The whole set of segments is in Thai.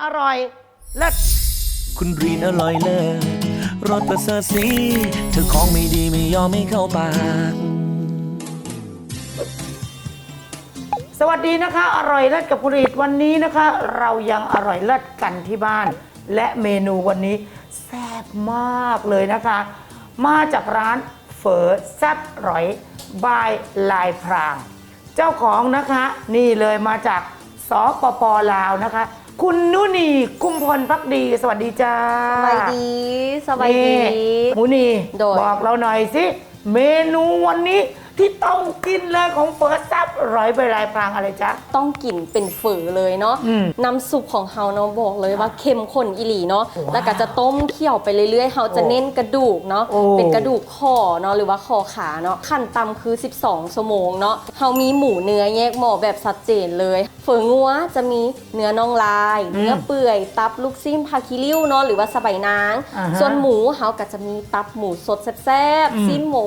อร่อยเลิศคุณรีนอร่อยเลิศรสประเสริฐสีเธอของไม่ดีไม่ยอมไม่เข้าปาก สวัสดีนะคะ อร่อยเลิศกับผลิตวันนี้นะคะ เรายังอร่อยเลิศกันที่บ้าน และเมนูวันนี้แซ่บมากเลยนะคะ มาจากร้านเฝอแซ่บร้อยบายลายพราง เจ้าของนะคะ นี่เลยมาจากสปปลาวนะคะ คุณนุนีกุมพลพักดี สวัสดีจ้าสบายดี สบายดี นี่หมูนีโดย บอกเราหน่อยสิ เมนูวันนี้ ที่ต้องกินเลยของเฟิร์สซับร้อยใบลายพรางอะไรจ๊ะ ต้องกินเป็นฝือเลยเนาะอืมน้ำซุปของเฮาเนาะบอกเลยว่าเข้มข้นอีหลีเนาะว้าวแล้วก็จะต้มเคี่ยวไปเรื่อยๆเฮาจะโอ้เน้นกระดูกเนาะโอ้ เป็นกระดูกคอเนาะหรือว่าคอขาเนาะขั้นต่ำคือ 12ชั่วโมงเนาะเฮามีหมูเนื้อแยกหม้อแบบชัดเจนเลยเฝองัวจะมีเนื้อน่องลาย เนื้อเปื่อยตับลูกซิ้มพาคิริ้วเนาะหรือว่าสะใบายนาง อ่าฮะ ส่วนหมูเฮาก็จะมีตับหมูสดแซ่บอืมๆสิ้นหมู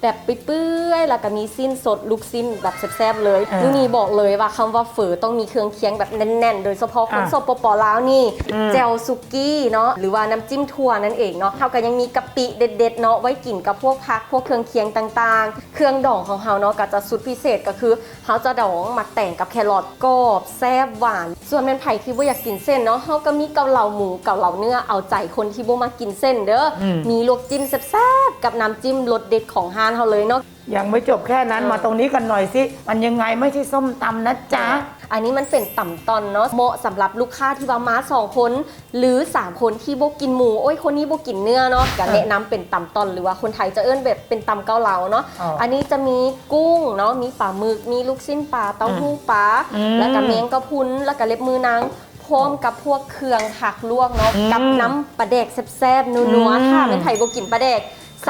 แบบเปื่อยๆแล้วก็มีสิ้นสดลูกสิ้นแบบแซ่บๆเลยอ่านี่นี่บอกเลยว่าคำว่าเฝอต้องมีเครื่องเคียงแบบแน่นๆ โดยเฉพาะคนอะสปปลาวนี่อืม แจวซุกี้เนาะหรือว่าน้ำจิ้มถั่วนั่นเองเนาะเฮาก็ยังมีกะปิเด็ดๆเนาะไว้กินกับพวกผักพวกเครื่องเคียงต่างๆ เครื่องดองของเฮาเนาะก็จะสุดพิเศษก็คือเฮาจะดองมาแต่งกับแครอทกรอบแซ่บหวาน ส่วนเป็นไผ่ที่บ่อยากกินเส้นเนาะเฮาก็มีเกาเหลาหมูเกาเหลาเนื้อเอาใจคนที่บ่มากินเส้นเด้ออ ม มีลวกจิ้มแซ่บๆกับน้ำจิ้มรสเด็ดของฮานเฮาเลยเนาะ ยังไม่จบแค่นั้นเออมาตรงนี้กันหน่อยสิ มันยังไงไม่ใช่ส้มตำนะจ๊ะ อันนี้มันเป็นต่ำตอนเนาะเหมาะสำหรับลูกค้าที่ว่ามาสองคน หรือ 3 คนที่บกินหมู โอ้ยคนนี้บกินเนื้อเนาะก็แนะนำเป็นต่ำตอนหรือว่าคนไทยจะเอิ้นแบบเป็นตำเกาเหลาเนาะอ๋ออัอันนี้จะมีกุ้งเนาะมีปลาหมึกมีลูกชิ้นปลาเต้าหู้ปลาอืมแล้วก็เมียงกระพุนแล้วก็เล็บมือนางพร้อมกับพวกเครื่องผักลวกเนาะอืมกับน้ำปลาแดกแซ่บๆนัวอืมๆถ้าเป็นไทยบกินปลาแดก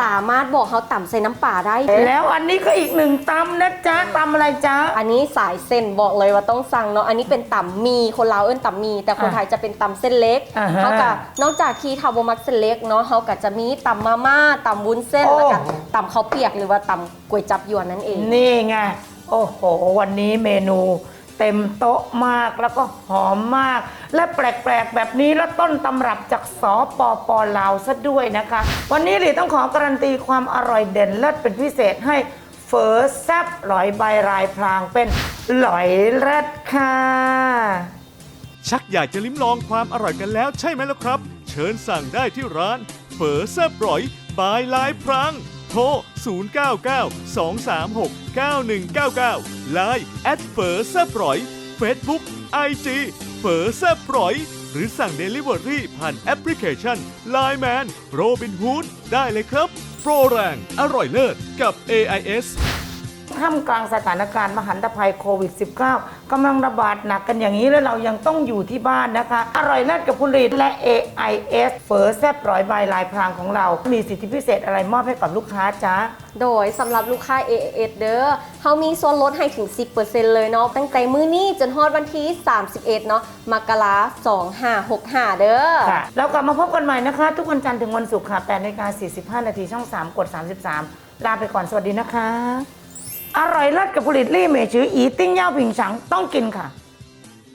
สามารถบอกเขาต่ำใส่น้ำปลาได้ แล้วอันนี้ก็อีกหนึ่งตำนะจ๊ะตำอะไรจ๊ะ อันนี้สายเส้นบอกเลยว่าต้องสั่งเนาะอันนี้เป็นต่ำมีคนลาวเอิ้นต่ำมี แต่คนอะไทยจะเป็นต่ำเส้นเล็กอ่าฮะเขากับนอกจากที่ทาวบมักเส้นเล็กเนาะเขาก็จะมีต่ำมาม่าต่ำวุ้นเส้นโอ้ แล้วก็ต่ำข้าวเปียกหรือว่าต่ำก๋วยจับยวนนั่นเอง นี่ไง โอ้โห วันนี้เมนู เต็มโต๊ะมากแล้วก็หอมมาก และแปลกๆ แบบนี้แล้วต้นตำรับจากสปปลาวซะด้วยนะคะ วันนี้หลีต้องขอการันตีความอร่อยเด่นเลิศเป็นพิเศษให้เฟอแซบหลอยใบรายพรางเป็นหลอยเลิศค่ะ ชักอยากจะลิ้มลองความอร่อยกันแล้วใช่ไหมล่ะครับ เชิญสั่งได้ที่ร้านเฝอแซบร้อยบายลายพรัง โทร 099 236 9199 Line แอดเฟอแซบร้อย Facebook IG เฟอแซบร้อยหรือสั่ง Delivery ผ่านแอปพลิเคชัน Line Man Robin Hood ได้เลยครับ โปรแรง อร่อยเลิศกับ AIS ท่ามกลางสถานการณ์มหันตภัยโควิด -19 กำลังระบาดหนักกันอย่างนี้แล้วเรายังต้องอยู่ที่บ้านนะคะ อร่อยเลิศกับผลิตและ AIS เฟอแซบร้อยใบลายพรางของเรา มีสิทธิพิเศษอะไรมอบให้กับลูกค้าจ๊ะโดยสำหรับลูกค้า AAS เด้อเขามีส่วนลดให้ถึง 10%เลยเนาะตั้งแต่มื้อนี้จนฮอดวันที่ 31 เนาะมกรา2565 เด้อค่ะแล้วกลับมาพบกันใหม่นะคะ ทุกวันจันทร์ถึงวันศุกร์ค่ะ8นาฬิกา45 นาทีช่อง 3 กด 33 ลาไปก่อนสวัสดีนะคะ อร่อยเลิศกับผลิตลี่เมชืออีติ้งเย่าผิงฉังต้องกินค่ะ